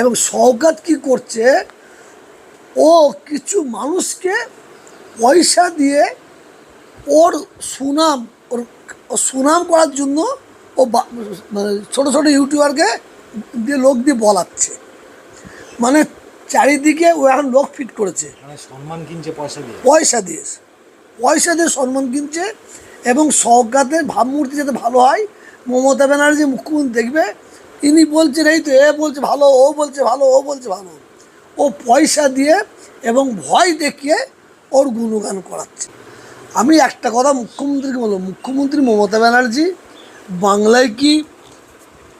এবং শওকাত কি করছে? ও কিছু মানুষকে পয়সা দিয়ে ওর সুনাম ওর সুনাম করার জন্য ও মানে ছোটো ছোটো ইউটিউবারকে দিয়ে লোক দিয়ে বলাচ্ছে। মানে চারিদিকে ও এখন লোক ফিট করেছে। মানে সম্মান কিনছে পয়সা দিয়ে? পয়সা দিয়ে। পয়সা দিয়ে সম্মান কিনছে এবং সৌগাতের ভাবমূর্তি যাতে ভালো হয় মমতা ব্যানার্জি মুখ্যমন্ত্রী দেখবে ইনি বলছেন, এই তো এ বলছে ভালো, ও বলছে ভালো, ও বলছে ভালো। ও পয়সা দিয়ে এবং ভয় দেখিয়ে ওর গুণগান করাচ্ছে। আমি একটা কথা মুখ্যমন্ত্রীকে বলব, মুখ্যমন্ত্রী মমতা ব্যানার্জি বাংলায় কি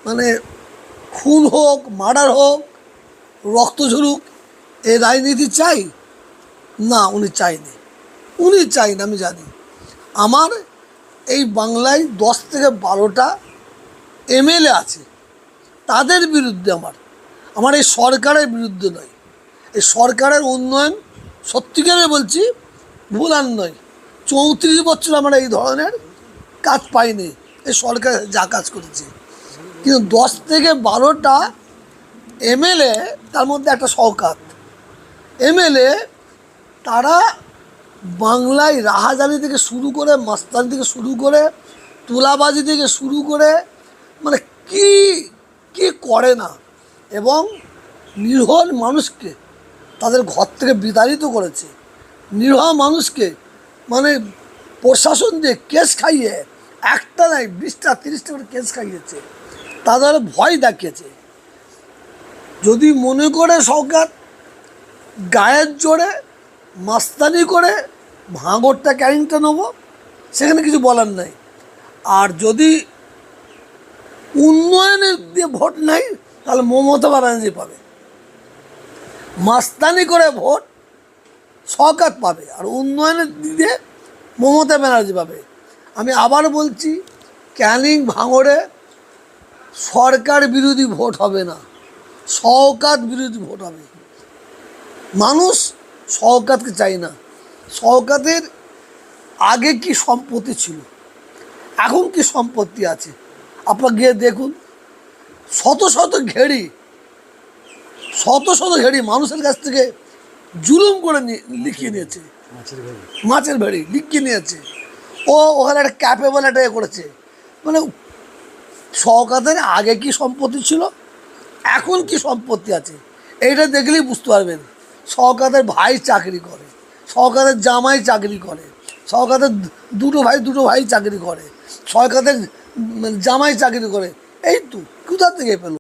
মানে খুন হোক, মার্ডার হোক, রক্ত ঝরুক, এ রাজনীতি চাই? না, উনি চাইনি। উনি চাই না আমি জানি। আমার এই বাংলায় দশ থেকে বারোটা এমএলএ আছে। তাদের বিরুদ্ধে আমার। আমার এই সরকারের বিরুদ্ধে নয়। এই সরকারের উন্নয়ন সত্যিকারে বলছি ভুল আর নয়। চৌত্রিশ বছর আমরা এই ধরনের কাজ পাইনি। এই সরকার যা কাজ করেছে। কিন্তু দশ থেকে বারোটা এমএলএ তার মধ্যে একটা সৌকাত এমএলএ তারা বাংলায় রাহাজানি থেকে শুরু করে, মাস্তানি থেকে শুরু করে, তুলাবাজি থেকে শুরু করে মানে কি কি করে না? এবং নিরহ মানুষকে তাদের ঘর থেকে বিতাড়িত করেছে। নিরহ মানুষকে মানে প্রশাসন দিয়ে কেস খাইয়ে একটা নাই বিশটা, তিরিশটা করে কেস খাইয়েছে। তাদের ভয় দেখিয়েছে। যদি মনে করে সরকার গায়ের জোরে মাস্তানি করে ভাঙরটা ক্যারিংটা নেব, সেখানে কিছু বলার নাই। আর যদি উন্নয়নের ভোট নাই, তাহলে মমতা ব্যানার্জি পাবে। মাস্তানি করে ভোট সরকার পাবে, আর উন্নয়নের দিকে মমতা ব্যানার্জি পাবে। আমি আবার বলছি, ক্যানিং ভাঙড়ে সরকার বিরোধী ভোট হবে না সহকাত বিরোধী ভোট হবে। মানুষ শওকাতকে চাই না শওকাতের আগে কি সম্পত্তি ছিল, এখন কি সম্পত্তি আছে? আপনারা গিয়ে দেখুন শত শত ঘেড়ি শত শত ঘেড়ি মানুষের কাছ থেকে জুলুম করে নিয়ে লিখিয়ে নিয়েছে। মাছের ভেড়ি। লিখিয়ে নিয়েছে। ও ওখানে একটা ক্যাপেবল একটা করেছে। মানে শওকাতের আগে কি সম্পত্তি ছিল? এখন কি সম্পত্তি আছে? এইটা দেখলেই বুঝতে পারবেন। শওকাতের ভাই চাকরি করে শওকাতের জামাই চাকরি করে। দু- দুটো ভাই দুটো ভাই চাকরি করে। সরকারের জামাই চাকরি করে। এই তো, কোথা থেকে পেল?